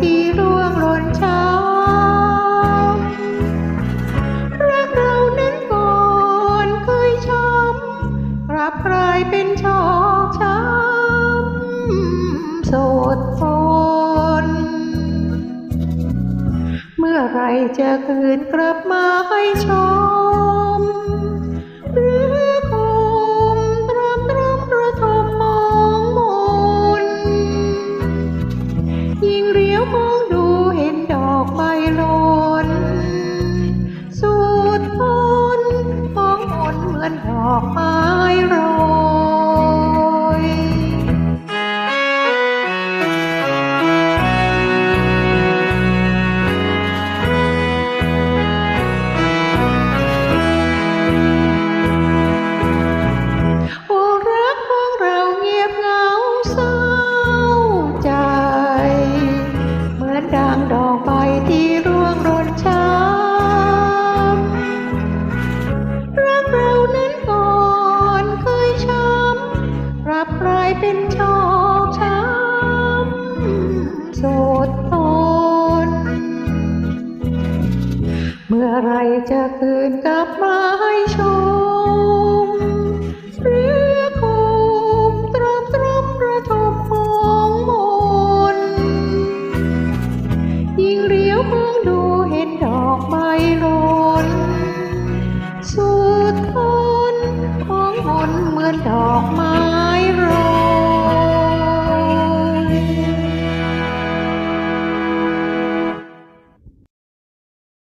ที่ร่วงหล่นช้ารักเรานั้นก่อนเคยช้ำรับใครเป็นชอกช้ำโสดคนเมื่อไรจะคืนกลับมาให้ชม อกใบหล่นสุดทนมองมนเหมือนดอกไม้โรยโอ้รักของเราเงียบเหงาเศร้าใจ เหมือนดังดอก ไรจะคืนกลับมาให้ชมหรือคงตรอมตรอมระทมมองมนยิ่งเลี้ยวมองดูเห็นดอกไม้หล่นสุดทนมองมนเหมือนดอกไม้